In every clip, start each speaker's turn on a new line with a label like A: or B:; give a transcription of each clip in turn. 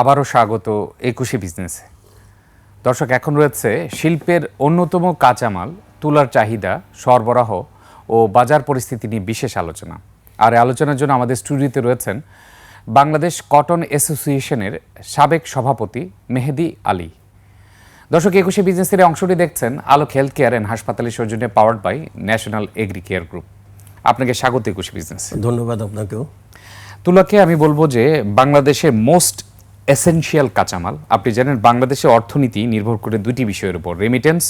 A: আবারও স্বাগত একুশে বিজনেসে। দর্শক এখন রয়েছে শিল্পের অন্যতম কাঁচামাল তুলার চাহিদা সরবরাহ ও বাজার পরিস্থিতি নিয়ে বিশেষ আলোচনা। আর আলোচনার জন্য আমাদের স্টুডিওতে রয়েছেন বাংলাদেশ কটন অ্যাসোসিয়েশনের সাবেক সভাপতি মেহেদি আলী। দর্শক একুশে বিজনেসের অংশটি দেখছেন আলোক হেলথ কেয়ার অ্যান্ড হাসপাতালের সৌজন্যে powered by national agri care group. আপনাকে স্বাগত একুশে বিজনেস।
B: ধন্যবাদ আপনাকেও।
A: তুলাকে আমি বলব যে বাংলাদেশের মোস্ট এসেনশিয়াল কাঁচামাল। আপনি জানেন বাংলাদেশের অর্থনীতি নির্ভর করে দুটি বিষয়ের উপর রেমিটেন্স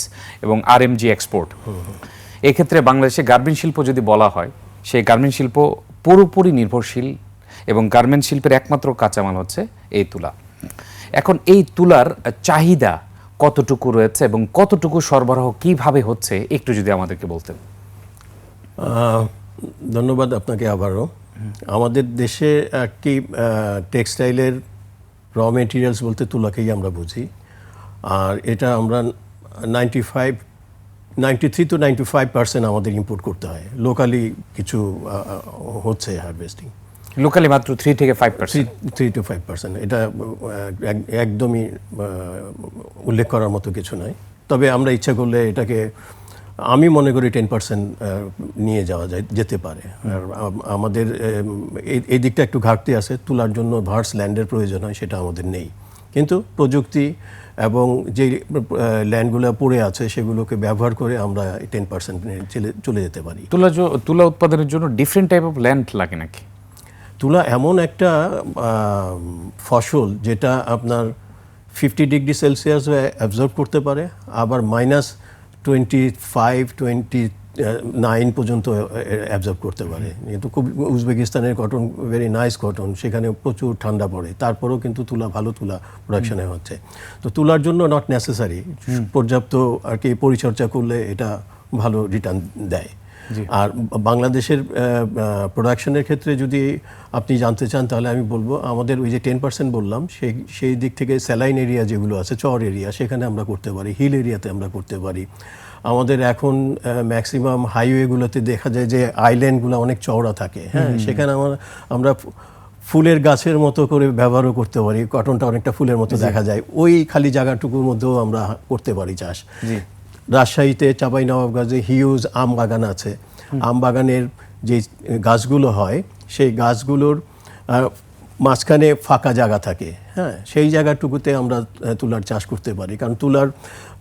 A: এবং আরএমজি এক্সপোর্ট এক্ষেত্রে বাংলাদেশে গার্মেন্ট শিল্প যদি বলা হয়, সেই গার্মেন্ট শিল্প পুরোপুরি নির্ভরশীল এবং গার্মেন্ট শিল্পের একমাত্র কাঁচামাল হচ্ছে এই তুলা। এখন এই তুলার চাহিদা কতটুকু রয়েছে এবং কতটুকু সরবরাহ কীভাবে হচ্ছে, একটু যদি আমাদেরকে বলতেন।
B: ধন্যবাদ আপনাকে আবারও। আমাদের দেশে একটি টেক্সটাইলের র মেটেরিয়ালস বলতে তুলাকেই আমরা বুঝি। আর এটা আমরা ninety five ninety three to ninety five percent আমাদের ইম্পোর্ট করতে হয়। লোকালি কিছু হচ্ছে হারভেস্টিং
A: লোকালি মাত্র থ্রি থেকে five percent
B: three to five percent এটা এক- একদমই উল্লেখ করার মতো কিছু নয়। তবে আমরা ইচ্ছা করলে এটাকে আমি মনে করি টেন পার্সেন্ট নিয়ে যাওয়া যায় যেতে পারে। আর আমাদের এই- দিকটা একটু ঘাটতি আছে তোলার জন্য ভার্স ল্যান্ডের প্রয়োজন হয় সেটা আমাদের নেই। কিন্তু প্রযুক্তি এবং যে ল্যান্ডগুলো পড়ে আছে সেগুলোকে ব্যবহার করে আমরা টেন পার্সেন্ট চলে যেতে পারি।
A: তুলা তুলা উৎপাদনের জন্য ডিফারেন্ট টাইপ অফ ল্যান্ড লাগে নাকি?
B: তুলা এমন একটা ফসল যেটা আপনার ফিফটি ডিগ্রি সেলসিয়াস অ্যাবজর্ব করতে পারে আবার minus twenty five twenty nine পর্যন্ত অ্যাবজর্ব করতে পারে। কিন্তু খুব উজবেকিস্তানের কটন ভেরি নাইস কটন সেখানে প্রচুর ঠান্ডা পড়ে। তারপরেও কিন্তু তুলা ভালো তুলা প্রোডাকশনে হচ্ছে। তো তুলার জন্য নট নেসেসারি পর্যাপ্ত আর কি পরিচর্যা করলে এটা ভালো রিটার্ন দেয়। আর বাংলাদেশের প্রোডাকশনের ক্ষেত্রে যদি আপনি জানতে চান তাহলে আমি বলব আমাদের ওই যে টেন পার্সেন্ট বললাম সেই সেই দিক থেকে স্যালাইন এরিয়া যেগুলো আছে চর এরিয়া সেখানে আমরা করতে পারি হিল এরিয়াতে আমরা করতে পারি। আমাদের এখন ম্যাক্সিমাম হাইওয়েগুলোতে দেখা যায় যে আইল্যান্ডগুলো অনেক চওড়া থাকে হ্যাঁ? সেখানে আমরা আমরা ফুলের গাছের মতো করে ব্যবহারও করতে পারি কটনটা অনেকটা ফুলের মতো দেখা যায়। ওই খালি জায়গাটুকুর মধ্যেও আমরা করতে পারি চাষ। রাজশাহীতে চাপাই নবাবগঞ্জে হিউজ আম বাগান আছে। আম বাগানের যে গাছগুলো হয় সেই গাছগুলোর মাঝখানে ফাঁকা জায়গা থাকে। হ্যাঁ সেই জায়গাটুকুতে আমরা তুলার চাষ করতে পারি। কারণ তুলার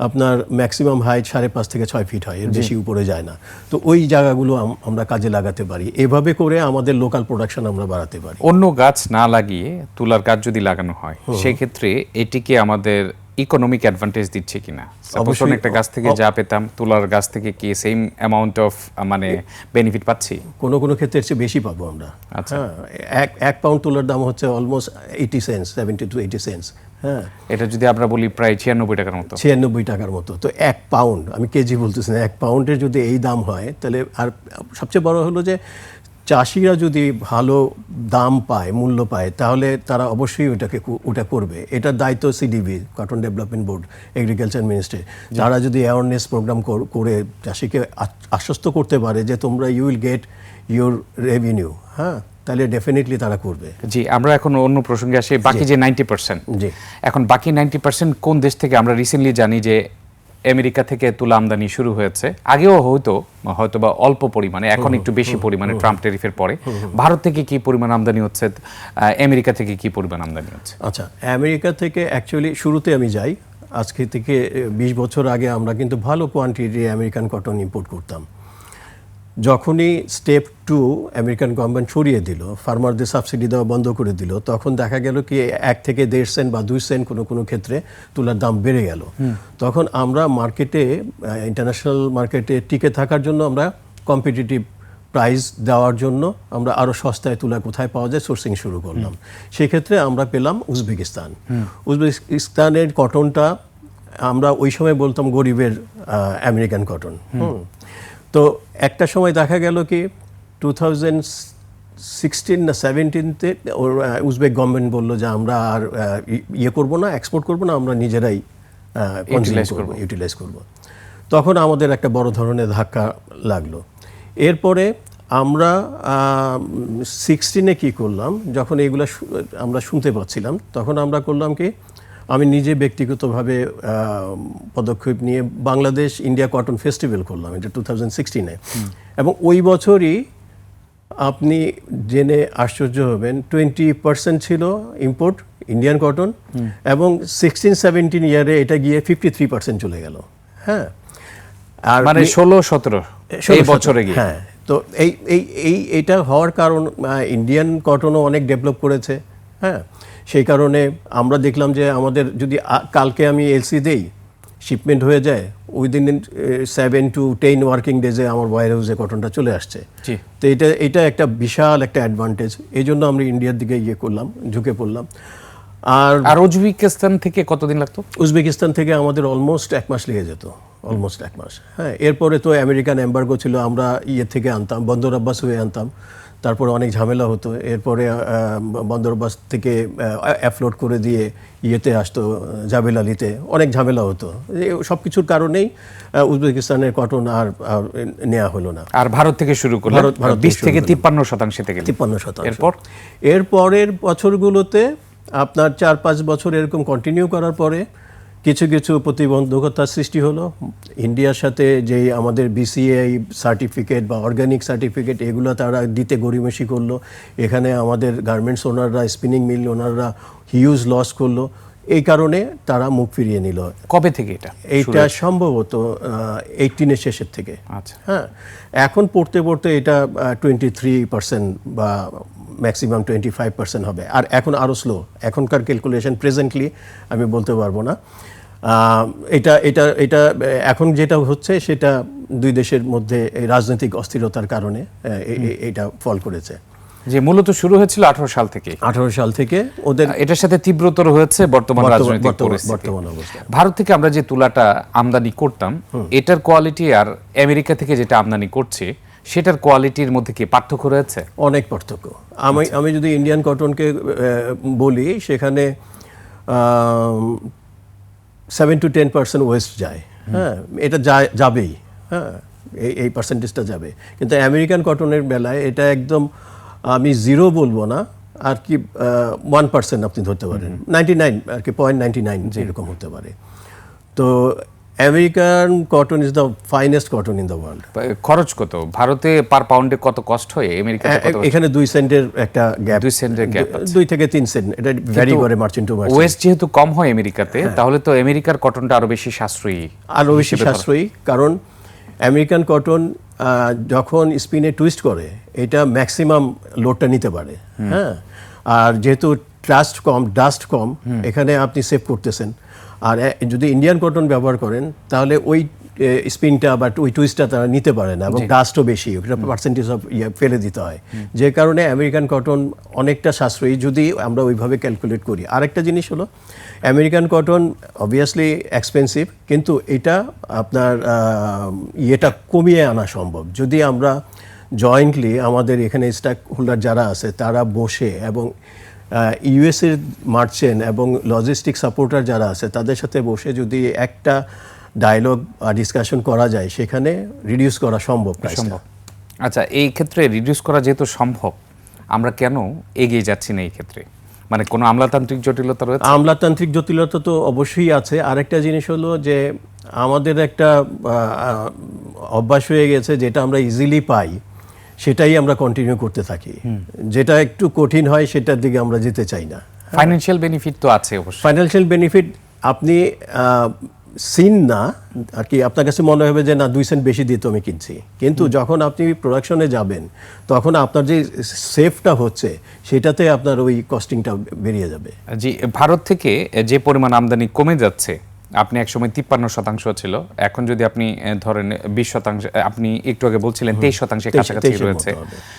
B: আপনার ম্যাক্সিমাম হাইট সাড়ে পাঁচ থেকে ছয় ফিট হয় এর বেশি উপরে যায় না। তো ওই জায়গাগুলো আমরা কাজে লাগাতে পারি। এভাবে করে আমাদের লোকাল প্রোডাকশন আমরা বাড়াতে পারি।
A: অন্য গাছ না লাগিয়ে তুলার গাছ যদি লাগানো হয় সেক্ষেত্রে এটিকে আমাদের ইকোনমিক অ্যাডভান্টেজ দিচ্ছে কিনা? সাপোজ
B: অবশ্যই।
A: একটা গাছ থেকে যা পেতাম তুলার গাছ থেকে কি সেম অ্যামাউন্ট অফ মানে বেনিফিট পাচ্ছি?
B: কোনো কোনো ক্ষেত্রে এর চেয়ে বেশি পাবো আমরা।
A: আচ্ছা।
B: হ্যাঁ এক এক পাউন্ড তুলার দাম হচ্ছে almost eighty cents seventy to eighty cents হ্যাঁ।
A: এটা যদি আমরা বলি প্রায় ছিয়ানব্বই টাকার মতো।
B: ছিয়ানব্বই টাকার মতো। তো এক পাউন্ড আমি কেজি বলতেছি না এক পাউন্ডের যদি এই দাম হয় তাহলে আর সবচেয়ে বড় হলো যে চাষিরা যদি ভালো দাম পায় মূল্য পায় তাহলে তারা অবশ্যই ওটাকে ওটা করবে। এটার দায়িত্ব CDB cotton development board agriculture ministry তারা যদি অ্যাওয়ারনেস প্রোগ্রাম করে চাষিকে আশ্বস্ত করতে পারে যে তোমরা you will get your revenue হ্যাঁ? তাহলে ডেফিনেটলি তারা করবে।
A: জি আমরা এখন অন্য প্রসঙ্গে আসি বাকি যে নাইনটি পার্সেন্ট
B: জি।
A: এখন বাকি নাইনটি পার্সেন্ট কোন দেশ থেকে আমরা রিসেন্টলি জানি যে আমেরিকা থেকে তুলা আমদানি শুরু হয়েছে। আগেও হয়তো হয়তো বা অল্প পরিমাণে এখন একটু বেশি পরিমাণে ট্রাম্প টেরিফের পরে। ভারত থেকে কি পরিমাণ আমদানি হচ্ছে? আমেরিকা থেকে কি পরিমাণ আমদানি হচ্ছে?
B: আচ্ছা আমেরিকা থেকে অ্যাকচুয়ালি শুরুতে আমি যাই। আজকে থেকে বিশ বছর আগে আমরা কিন্তু ভালো কোয়ান্টিটি আমেরিকান কটন ইম্পোর্ট করতাম। যখনই স্টেপ টু আমেরিকান গভর্নমেন্ট সরিয়ে দিল ফার্মারদের সাবসিডি দেওয়া বন্ধ করে দিল তখন দেখা গেল কি এক থেকে দেড় সেন্ট বা দুই সেন্ট কোনো কোনো ক্ষেত্রে তুলার দাম বেড়ে গেল। তখন আমরা মার্কেটে ইন্টারন্যাশনাল মার্কেটে টিকে থাকার জন্য আমরা কম্পিটিটিভ প্রাইস দেওয়ার জন্য আমরা আরও সস্তায় তুলা কোথায় পাওয়া যায় সোর্সিং শুরু করলাম। সেক্ষেত্রে আমরা পেলাম উজবেকিস্তান। উজবেকিস্তানের কটনটা আমরা ওই সময় বলতাম গরিবের আমেরিকান কটন হুম। তো একটা সময় দেখা গেল কি টু থাউজেন্ড সিক্সটিন না সেভেন্টিনতে ওর উজবেক গভর্নমেন্ট বলল যে আমরা আর ইয়ে করব না এক্সপোর্ট করব না আমরা নিজেরাই করব ইউটিলাইজ করব। তখন আমাদের একটা বড় ধরনের ধাক্কা লাগল। এরপরে আমরা সিক্সটিনে কি করলাম যখন এগুলো আমরা শুনতে পাচ্ছিলাম তখন আমরা করলাম কি আমি নিজে ব্যক্তিগতভাবে পদক্ষেপ নিয়ে বাংলাদেশ ইন্ডিয়া কটন ফেস্টিভ্যাল করলাম এটা টু থাউজেন্ড সিক্সটিনে। এবং ওই বছরই আপনি জেনে আশ্চর্য হবেন টোয়েন্টি পার্সেন্ট ছিল ইম্পোর্ট ইন্ডিয়ান কটন এবং সিক্সটিন সেভেন্টিন ইয়ারে এটা গিয়ে ফিফটি থ্রি পার্সেন্ট চলে গেল। হ্যাঁ? আর
A: মানে ষোলো সতেরো এই
B: ষোলো
A: বছরে গিয়ে।
B: হ্যাঁ তো এই এই এই এটা হওয়ার কারণ ইন্ডিয়ান কটনও অনেক ডেভেলপ করেছে হ্যাঁ? সেই কারণে আমরা দেখলাম যে আমাদের যদি কালকে আমি এলসি দেই শিপমেন্ট হয়ে যায় within seven to ten working ডেজে আমার ওয়ার হাউসে কটনটা চলে আসছে। তো এটা এটা একটা বিশাল একটা অ্যাডভান্টেজ এই জন্য আমরা ইন্ডিয়ার দিকে ইয়ে করলাম ঝুঁকে পড়লাম। আর
A: আর উজবেকিস্তান থেকে কতদিন লাগতো?
B: উজবেকিস্তান থেকে আমাদের অলমোস্ট এক মাস লেগে যেত অলমোস্ট এক মাস। হ্যাঁ এরপরে তো আমেরিকান এম্বার্গো ছিল আমরা ইয়ে থেকে আনতাম বন্দর আব্বাস হয়ে আনতাম। তারপরে অনেক ঝামেলা হতো। এরপরে আহ, বন্দর আব্বাস থেকে অ্যাফলোড করে দিয়ে ইয়েতে আসতো জাবেল আলীতে। অনেক ঝামেলা হতো। সব কিছুর কারণেই উজবেকিস্তানের কটন আর আর নেওয়া হলো না।
A: আর ভারত থেকে শুরু করল
B: ভারত- ভারত
A: বিশ থেকে তিপ্পান্ন শতাংশে থেকে
B: তিপ্পান্ন শতাংশ।
A: এরপর?
B: এরপরের বছরগুলোতে আপনার চার পাঁচ বছর এরকম কন্টিনিউ করার পরে কিছু কিছু প্রতিবন্ধকতার সৃষ্টি হলো। ইন্ডিয়ার সাথে যে আমাদের বিসিআই সার্টিফিকেট বা অর্গানিক সার্টিফিকেট এগুলো তারা দিতে গড়িমেশি করল। এখানে আমাদের গার্মেন্টস ওনাররা স্পিনিং মিল ওনাররা হিউজ লস করল। এই কারণে তারা মুখ ফিরিয়ে নিল।
A: কবে থেকে এটা
B: এইটা সম্ভবত এইটিনের শেষের থেকে।
A: আচ্ছা।
B: হ্যাঁ এখন পড়তে পড়তে এটা টোয়েন্টি থ্রি পার্সেন্ট বা ম্যাক্সিমাম টোয়েন্টি ফাইভ পার্সেন্ট হবে। আর এখন আরও স্লো এখনকার ক্যালকুলেশন প্রেজেন্টলি আমি বলতে পারব না। এটা এটা এটা এখন যেটা হচ্ছে সেটা দুই দেশের মধ্যে এই রাজনৈতিক অস্থিরতার কারণে এটা ফল করেছে।
A: যে মূলত শুরু হয়েছিল আঠারো সাল থেকে
B: আঠারো সাল থেকে ওদের
A: এটার সাথে তীব্রতর হয়েছে বর্তমান রাজনৈতিক পরিস্থিতি। ভারত থেকে আমরা যে তুলাটা আমদানি করতাম এটার কোয়ালিটি আর আমেরিকা থেকে যেটা আমদানি করছে সেটার কোয়ালিটির মধ্যে কি পার্থক্য রয়েছে?
B: অনেক পার্থক্য। আমি আমি যদি ইন্ডিয়ান কটনকে বলি সেখানে seven to ten percent waste যায়। হ্যাঁ এটা যায় যাবেই। হ্যাঁ এই এই পার্সেন্টেজটা যাবে। কিন্তু আমেরিকান কটনের বেলায় এটা একদম আমি জিরো বলব না আর কি ওয়ান পার্সেন্ট আপনি ধরতে পারেন। নাইনটি নাইন আর কি পয়েন্ট নাইনটি নাইন এরকম হতে পারে। তো American cotton is the finest cotton in the world
A: খরচ কত? ভারতে পার পাউন্ডে কত কষ্ট হয়?
B: আমেরিকা এখানে দুই সেন্টের একটা গ্যাপ
A: দুই সেন্টের গ্যাপ
B: দুই থেকে তিন সেন্ট এটা ভ্যারি করে মার্চেন্ট টু মার্চেন্ট
A: ওয়েস্ট যেহেতু কম হয় আমেরিকাতে তাহলে তো আমেরিকার কটনটা আরও বেশি সাশ্রয়ী
B: আরও বেশি সাশ্রয়ী কারণ আমেরিকান কটন যখন স্পিনে টুইস্ট করে এটা ম্যাক্সিমাম লোডটা নিতে পারে। হ্যাঁ? আর যেহেতু ট্রাস্ট কম ডাস্ট কম এখানে আপনি সেভ করতেছেন। আর যদি ইন্ডিয়ান কটন ব্যবহার করেন তাহলে ওই স্পিনটা বা ওই টুইস্টটা তারা নিতে পারে না এবং ডাস্টও বেশি ওটা পার্সেন্টেজ অফ ইয়ে ফেলে দিতে হয়। যে কারণে আমেরিকান কটন অনেকটা সাশ্রয়ী যদি আমরা ওইভাবে ক্যালকুলেট করি। আরেকটা জিনিস হলো আমেরিকান কটন অবভিয়াসলি এক্সপেন্সিভ কিন্তু এটা আপনার ইয়েটা কমিয়ে আনা সম্ভব। যদি আমরা জয়েন্টলি আমাদের এখানে স্টক হোল্ডার যারা আছে তারা বসে এবং ইউএসের মার্চেন্ট এবং লজিস্টিক সাপোর্টার যারা আছে তাদের সাথে বসে যদি একটা ডায়লগ বা ডিসকাশন করা যায় সেখানে রিডিউস করা সম্ভব
A: সম্ভব। আচ্ছা এই ক্ষেত্রে রিডিউস করা যেহেতু সম্ভব আমরা কেন এগিয়ে যাচ্ছি না এই ক্ষেত্রে? মানে কোনো আমলাতান্ত্রিক জটিলতা রয়েছে?
B: আমলাতান্ত্রিক জটিলতা তো অবশ্যই আছে। আরেকটা জিনিস হলো যে আমাদের একটা অভ্যাস হয়ে গেছে যেটা আমরা ইজিলি পাই। সেটাই আমরা কন্টিনিউ করতে থাকি। যেটা একটু কঠিন হয় সেটার দিকে আমরা যেতে চাই না।
A: ফাইন্যান্সিয়াল বেনিফিট তো আছে অবশ্যই।
B: ফাইন্যান্সিয়াল বেনিফিট আপনি সিন না আর কি আপনার কাছে মনে হবে যে না দুই সেন্ট বেশি দিয়ে তো আমি কিনছি। কিন্তু যখন আপনি প্রোডাকশনে যাবেন তখন আপনার যে সেফটা হচ্ছে সেটাতে আপনার ওই কস্টিংটা বেরিয়ে যাবে।
A: জি ভারত থেকে যে পরিমাণ আমদানি কমে যাচ্ছে আপনি একসময় তিপ্পান্ন শতাংশ ছিল। এখন যদি আপনি ধরেন বিশ শতাংশ আপনি একটু আগে বলছিলেন তেইশ শতাংশের কাছাকাছি রয়েছে।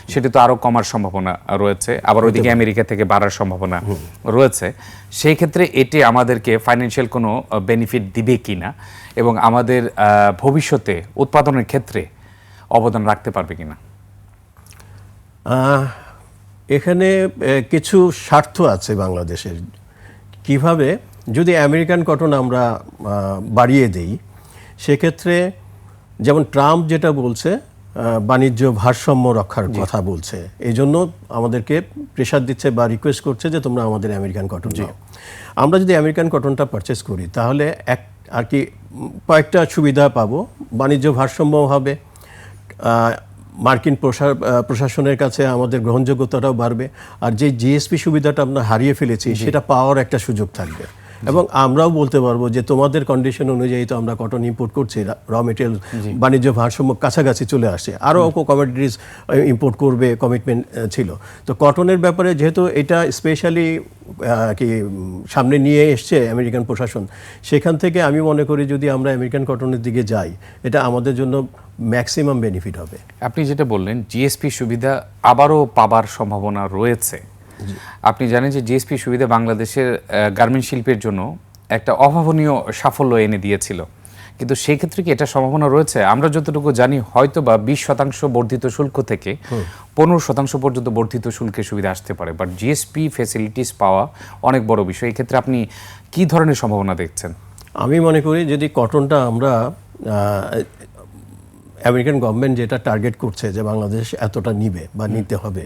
A: সেটা তো আরও কমার সম্ভাবনা রয়েছে। আবার ওইদিকে আমেরিকা থেকে বাড়ার সম্ভাবনা রয়েছে। সেই ক্ষেত্রে এটি আমাদেরকে ফাইন্যান্সিয়াল কোনো বেনিফিট দিবে কিনা এবং আমাদের ভবিষ্যতে উৎপাদনের ক্ষেত্রে অবদান রাখতে পারবে কিনা
B: আহ, এখানে কিছু স্বার্থ আছে বাংলাদেশের। কীভাবে? যদি আমেরিকান কটন আমরা বাড়িয়ে দেই সেক্ষেত্রে যেমন ট্রাম্প যেটা বলছে বাণিজ্য ভারসাম্য রক্ষার কথা বলছে এই জন্য আমাদেরকে প্রেশার দিচ্ছে বা রিকোয়েস্ট করছে যে তোমরা আমাদের আমেরিকান কটন নাও। আমরা যদি আমেরিকান কটনটা পারচেস করি তাহলে এক আর কি কয়েকটা সুবিধা পাবো। বাণিজ্য ভারসাম্য হবে মার্কিন প্রশা- প্রশাসনের কাছে আমাদের গ্রহণযোগ্যতাটাও বাড়বে আর যে জিএসপি সুবিধাটা আমরা হারিয়ে ফেলেছি সেটা পাওয়ার একটা সুযোগ থাকবে। এবং আমরাও বলতে পারব যে তোমাদের কন্ডিশন অনুযায়ী তো আমরা কটন ইম্পোর্ট করছি র মেটেরিয়াল বাণিজ্য ভারসাম্য কাছাকাছি চলে আসছে। আরও কমোডিটিস ইম্পোর্ট করবে কমিটমেন্ট ছিল। তো কটনের ব্যাপারে যেহেতু এটা স্পেশালি কি সামনে নিয়ে এসছে আমেরিকান প্রশাসন সেখান থেকে আমি মনে করি যদি আমরা আমেরিকান কটনের দিকে যাই এটা আমাদের জন্য ম্যাক্সিমাম বেনিফিট হবে।
A: আপনি যেটা বললেন জিএসপি সুবিধা আবারও পাবার সম্ভাবনা রয়েছে। আপনি জানেন যে জিএসপি সুবিধা বাংলাদেশের গার্মেন্ট শিল্পের জন্য একটা অভাবনীয় সাফল্য এনে দিয়েছিল। কিন্তু সেই ক্ষেত্রে কি এটা সম্ভাবনা রয়েছে? আমরা যতটুকু জানি হয়তো বা বিশ শতাংশ বর্ধিত শুল্ক থেকে পনেরো শতাংশ পর্যন্ত বর্ধিত শুল্কের সুবিধা আসতে পারে। বাট জিএসপি ফেসিলিটিস পাওয়া অনেক বড় বিষয়। এই ক্ষেত্রে আপনি কি ধরনের সম্ভাবনা দেখছেন?
B: আমি মনে করি যদি কটনটা আমরা আমেরিকান গভর্নমেন্ট যেটা টার্গেট করছে যে বাংলাদেশ এতটা নিবে বা নিতে হবে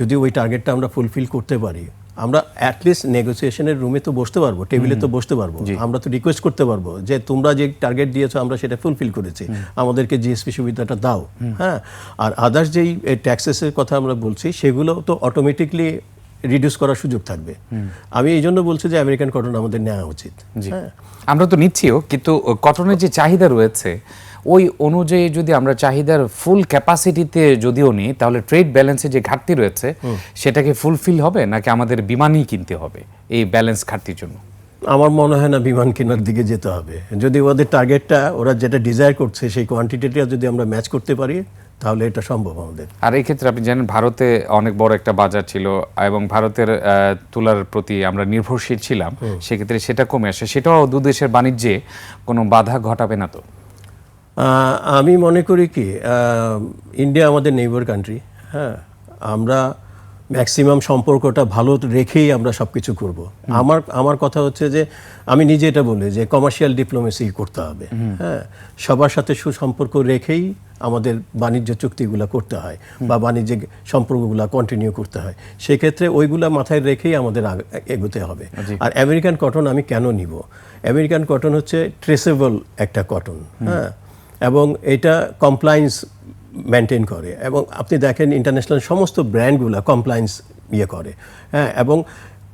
B: যদি ওই টার্গেটটা আমরা ফুলফিল করতে পারি আমরা অ্যাটলিস্ট নেগোসিয়েশনের রুমে তো বসতে পারব টেবিলে তো বসতে পারব আমরা তো রিকোয়েস্ট করতে পারব যে তোমরা যে টার্গেট দিয়েছ আমরা সেটা ফুলফিল করেছি আমাদেরকে জিএসপি সুবিধাটা দাও হ্যাঁ? আর আদার্স যেই ট্যাক্সেসের কথা আমরা বলছি সেগুলো তো অটোমেটিকলি রিডিউস করার সুযোগ থাকবে। আমি এই জন্য বলছি যে আমেরিকান কটন আমাদের নেওয়া উচিত হ্যাঁ?
A: আমরা তো নিচ্ছিও কিন্তু কটনের যে চাহিদা রয়েছে ওই অনুযায়ী যদি আমরা চাহিদার ফুল ক্যাপাসিটিতে যদিও নিই তাহলে ট্রেড ব্যালেন্সে যে ঘাটতি রয়েছে সেটাকে ফুলফিল হবে নাকি আমাদের বিমানই কিনতে হবে এই ব্যালেন্স ঘাটতির জন্য?
B: আমার মনে হয় না বিমান কেনার দিকে যেতে হবে। যদি ওদের টার্গেটটা ওরা যেটা ডিজায়ার করছে সেই কোয়ান্টিটিটা যদি আমরা ম্যাচ করতে পারি তাহলে এটা সম্ভব আমাদের।
A: আর এই ক্ষেত্রে আপনি জানেন ভারতে অনেক বড় একটা বাজার ছিল এবং ভারতের তুলার প্রতি আমরা নির্ভরশীল ছিলাম। সেক্ষেত্রে সেটা কমে আসে। সেটাও দু দেশের বাণিজ্যে কোনো বাধা ঘটাবে না তো?
B: আমি মনে করি কি ইন্ডিয়া আমাদের নেইবার কান্ট্রি হ্যাঁ? আমরা ম্যাক্সিমাম সম্পর্কটা ভালো রেখেই আমরা সব কিছু করব আমার আমার কথা হচ্ছে যে আমি নিজে এটা বলি যে কমার্শিয়াল ডিপ্লোমেসি করতে হবে হ্যাঁ? সবার সাথে সুসম্পর্ক রেখেই আমাদের বাণিজ্য চুক্তিগুলো করতে হয় বা বাণিজ্যিক সম্পর্কগুলো কন্টিনিউ করতে হয়। সেক্ষেত্রে ওইগুলো মাথায় রেখেই আমাদের এগোতে হবে। আর আমেরিকান কটন আমি কেন নিব? আমেরিকান কটন হচ্ছে ট্রেসেবল একটা কটন হ্যাঁ? এবং এটা কমপ্লায়েন্স মেনটেন করে। এবং আপনি দেখেন ইন্টারন্যাশনাল সমস্ত ব্র্যান্ডগুলো কমপ্লায়েন্স ইয়ে করে। হ্যাঁ এবং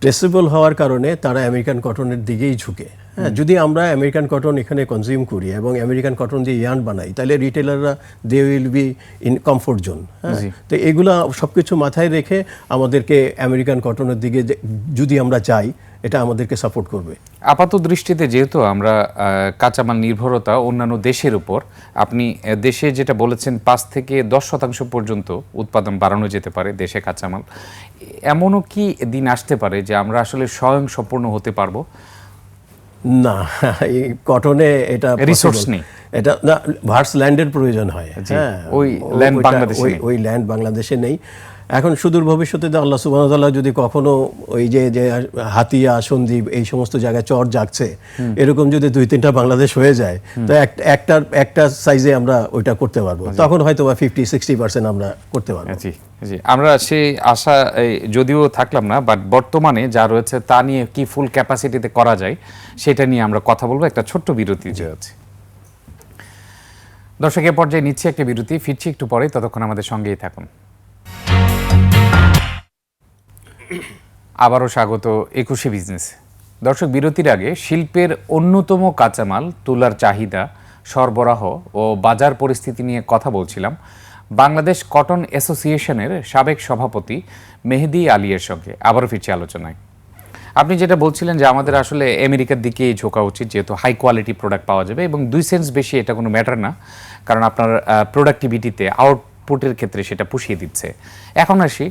B: ট্রেসেবল হওয়ার কারণে তারা আমেরিকান কটনের দিকেই ঝুঁকে। হ্যাঁ যদি আমরা আমেরিকান কটন এখানে কনজিউম করি এবং আমেরিকান কটন দিয়ে ইয়ার্ন বানাই তাহলে রিটেলাররা they will be in comfort zone হ্যাঁ তো এগুলো সব কিছু মাথায় রেখে আমাদেরকে আমেরিকান কটনের দিকে যদি আমরা যাই এটা আমাদেরকে সাপোর্ট করবে।
A: আপাত দৃষ্টিতে যেহেতু আমরা কাঁচামাল নির্ভরতা অন্যান্য দেশের উপর আপনি দেশে যেটা বলেছেন পাঁচ থেকে দশ শতাংশ পর্যন্ত উৎপাদন বাড়ানো যেতে পারে দেশে কাঁচামাল। এমনও কি দিন আসতে পারে যে আমরা আসলে স্বয়ং সম্পূর্ণ হতে পারব?
B: না এই কটনে এটা possible।
A: নেই।
B: এটা না ভার্স ল্যান্ডের প্রয়োজন হয়। হ্যাঁ
A: ওই
B: ওইটা-
A: বাংলাদেশে
B: ওই ল্যান্ড বাংলাদেশে নেই। এখন সুদূর ভবিষ্যতে আল্লাহ সুবাহতাল্লাহ যদি কখনো ওই যে যে হাতিয়া সন্দীপ এই সমস্ত জায়গায় চর জাগছে এরকম যদি দুই তিনটা বাংলাদেশ হয়ে যায় তো এক- একটা একটা সাইজে আমরা ওইটা করতে পারব। তখন হয়তো বা ফিফটি সিক্সটি পার্সেন্ট আমরা করতে পারব।
A: জি জি। আমরা সেই আশা এই, যদিও থাকলাম না বাট বর্তমানে যা রয়েছে তা নিয়ে কি ফুল ক্যাপাসিটিতে করা যায় সেটা নিয়ে আমরা কথা বলব। একটা ছোট্ট বিরতি আছে। দর্শকের পর্যায়ে নিচ্ছি একটা বিরতি ফিরছি একটু পরে ততক্ষণ আমাদের সঙ্গেই থাকুন। আবারও স্বাগত একুশে বিজনেস। দর্শক, বিরতির আগে শিল্পের অন্যতম কাঁচামাল, তুলার চাহিদা, সরবরাহ ও বাজার পরিস্থিতি নিয়ে কথা বলছিলাম বাংলাদেশ কটন অ্যাসোসিয়েশনের সাবেক সভাপতি মেহেদি আলিয়ের সঙ্গে। আবারও ফিরছি আলোচনায়। আপনি যেটা বলছিলেন যে আমাদের আসলে আমেরিকার দিকেই ঝোঁকা উচিত, যেহেতু হাই কোয়ালিটি প্রোডাক্ট পাওয়া যাবে এবং দুই সেন্স বেশি এটা কোনো ম্যাটার না, কারণ আপনার প্রোডাক্টিভিটিতে আউটপুটের ক্ষেত্রে সেটা পুষিয়ে দিচ্ছে। এখন আসি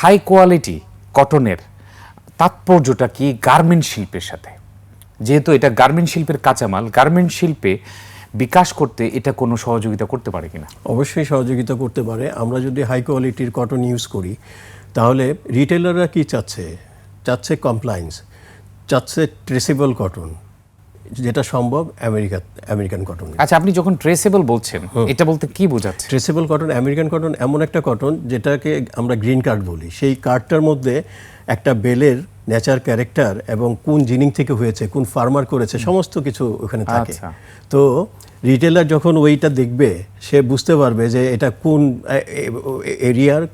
A: হাই কোয়ালিটি কটনের তাৎপর্যটা কি গার্মেন্ট শিল্পের সাথে? যেহেতু এটা গার্মেন্ট শিল্পের কাঁচামাল, গার্মেন্ট শিল্পে বিকাশ করতে এটা কোনো সহযোগিতা করতে পারে কিনা?
B: অবশ্যই সহযোগিতা করতে পারে। আমরা যদি হাই কোয়ালিটির কটন ইউজ করি, তাহলে রিটেলাররা কি চাচ্ছে? চাচ্ছে কমপ্লায়েন্স চাচ্ছে ট্রেসেবল কটন যেটা সম্ভব আমেরিকা আমেরিকান কটন।
A: আচ্ছা আপনি যখন ট্রেসেবল বলছেন এটা বলতে কি বোঝাচ্ছে?
B: ট্রেসেবল কটন আমেরিকান কটন এমন একটা কটন যেটাকে আমরা গ্রিন কার্ড বলি। সেই কার্ডটার মধ্যে একটা বেলের নেচার ক্যারেক্টার এবং কোন জিনিং থেকে হয়েছে কোন ফার্মার করেছে সমস্ত কিছু ওখানে থাকে।
A: আচ্ছা।
B: তো রিটেলার যখন ওইটা দেখবে সে বুঝতে পারবে যে এটা কোন এরিয়ার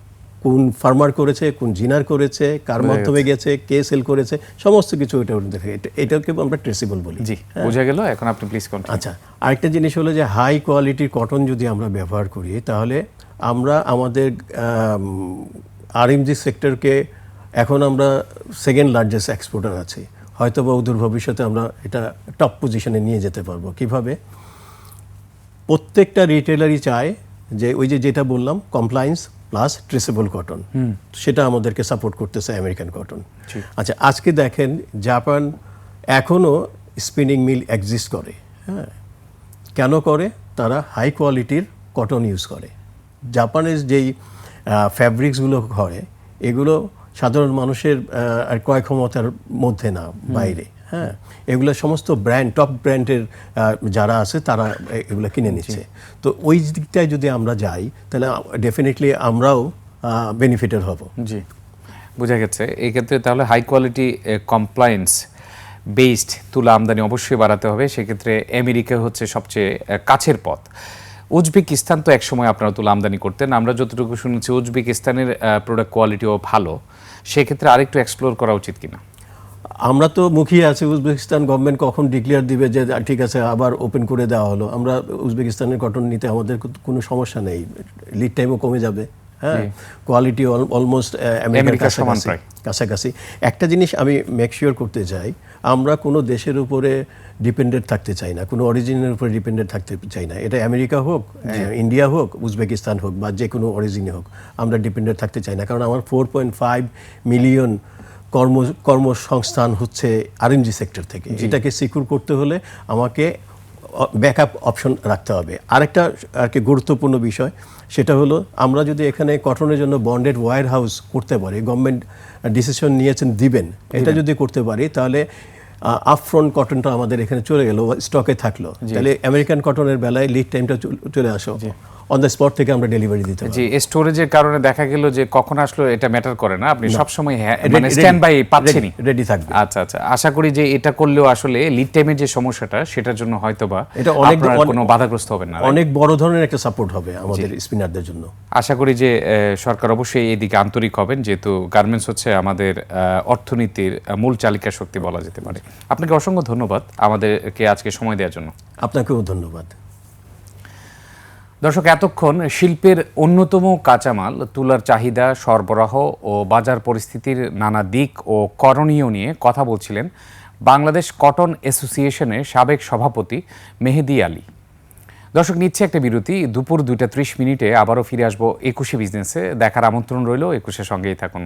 B: কোন ফার্মার করেছে কোন জিনার করেছে কার মাধ্যমে গেছে কে সেল করেছে সমস্ত কিছু এটা দেখে এটা- এটাকে আমরা ট্রেসিবল বলি।
A: জি বোঝা গেল এখন আপনি প্লিজ
B: আচ্ছা আরেকটা জিনিস হলো যে হাই কোয়ালিটির কটন যদি আমরা ব্যবহার করি তাহলে আমরা আমাদের আরএমজি সেক্টরকে এখন আমরা সেকেন্ড লার্জেস্ট এক্সপোর্টার আছি। হয়তো বা অদূর ভবিষ্যতে আমরা এটা টপ পজিশনে নিয়ে যেতে পারব। কীভাবে? প্রত্যেকটা রিটেলারই চায় যে ওই যে যেটা বললাম কমপ্লায়েন্স প্লাস ট্রেসেবল কটন সেটা আমাদেরকে সাপোর্ট করতেছে আমেরিকান কটন আচ্ছা আজকে দেখেন জাপান এখনও স্পিনিং মিল এক্সিস্ট করে হ্যাঁ? কেন করে? তারা হাই কোয়ালিটির কটন ইউজ করে। জাপানের যেই ফ্যাব্রিক্সগুলো হয় এগুলো সাধারণ মানুষের আর ক্রয় ক্ষমতার মধ্যে না বাইরে। হ্যাঁ এগুলো সমস্ত ব্র্যান্ড টপ ব্র্যান্ডের যারা আছে তারা এগুলো কিনে নিচ্ছে। তো ওই দিকটায় যদি আমরা যাই তাহলে ডেফিনেটলি আমরাও বেনিফিটেড হব।
A: জি বোঝা গেছে। এই ক্ষেত্রে তাহলে হাই কোয়ালিটি কমপ্লায়েন্স বেসড তুলা আমদানি অবশ্যই বাড়াতে হবে। সেক্ষেত্রে আমেরিকা হচ্ছে সবচেয়ে কাছের পথ। উজবেকিস্তান তো একসময় আপনারা তুলা আমদানি করতেন। আমরা যতটুকু শুনেছি উজবেকিস্তানের প্রোডাক্ট কোয়ালিটিও ভালো। সেক্ষেত্রে আরেকটু এক্সপ্লোর করা উচিত কিনা?
B: আমরা তো মুখিয়ে আছি উজবেকিস্তান গভর্নমেন্ট কখন ডিক্লেয়ার দিবে যে ঠিক আছে আবার ওপেন করে দেওয়া হলো? আমরা উজবেকিস্তানের কটন নিতে আমাদের কোনো সমস্যা নেই। লিড টাইমও কমে যাবে হ্যাঁ? কোয়ালিটি অলমোস্ট
A: আমেরিকার সমান প্রায়।
B: কাছাকাছি। একটা জিনিস আমি মেক শিওর করতে চাই আমরা কোনো দেশের উপরে ডিপেন্ডেন্ট থাকতে চাই না কোনো অরিজিনের উপরে ডিপেন্ডেন্ট থাকতে চাই না। এটা আমেরিকা হোক ইন্ডিয়া হোক উজবেকিস্তান হোক বা যে কোনো অরিজিনে হোক আমরা ডিপেন্ডেন্ট থাকতে চাই না। কারণ আমার ফোর পয়েন্ট ফাইভ মিলিয়ন কর্ম কর্মসংস্থান হচ্ছে আরএমজি সেক্টর থেকে। এটাকে সিকিউর করতে হলে আমাকে ব্যাকআপ অপশন রাখতে হবে। আরেকটা আর কি গুরুত্বপূর্ণ বিষয় সেটা হলো আমরা যদি এখানে কটনের জন্য বন্ডেড ওয়ার হাউস করতে পারি গভর্নমেন্ট ডিসিশন নিয়েছেন দিবেন এটা যদি করতে পারি তাহলে আপফ্রন্ট কটনটা আমাদের এখানে চলে গেল স্টকে থাকল। তাহলে আমেরিকান কটনের বেলায় লিড টাইমটা চলে আসো। অন দ্য স্পট থেকে আমরা ডেলিভারি দিতে পারি
A: যে স্টোরেজের কারণে দেখা গেল যে কখন আসলো এটা ম্যাটার করে না। আপনি সবসময় হ্যাঁ মানে স্ট্যান্ড বাই পাচ্ছেনই।
B: রেডি থাকবে।
A: আচ্ছা আচ্ছা। আশা করি যে এটা করলেও আসলে লিড টাইমের যে সমস্যাটা সেটার জন্য হয়তোবা
B: এটা অনেক-
A: কোনো বাধাগ্রস্ত হবেন না
B: অনেক বড় ধরনের একটা সাপোর্ট হবে আমাদের স্পিনারদের জন্য।
A: আশা করি যে সরকার অবশ্যই এদিকে আন্তরিক হবেন যেহেতু গার্মেন্টস হচ্ছে আমাদের অর্থনীতির মূল চালিকা শক্তি বলা যেতে পারে। আপনাকে অসংখ্য ধন্যবাদ আমাদেরকে আজকে সময় দেওয়ার জন্য।
B: আপনাকেও ধন্যবাদ।
A: দর্শক, এতক্ষণ শিল্পের অন্যতম কাঁচামাল, তুলার চাহিদা, সরবরাহ ও বাজার পরিস্থিতির নানা দিক ও করণীয় নিয়ে কথা বলছিলেন বাংলাদেশ কটন অ্যাসোসিয়েশনের সাবেক সভাপতি মেহেদি আলী। দর্শক, নিচ্ছে একটা বিরতি। দুপুর দুইটা ত্রিশ মিনিটে আবারও ফিরে আসব একুশে বিজনেসে। দেখার আমন্ত্রণ রইল একুশের সঙ্গেই থাকুন।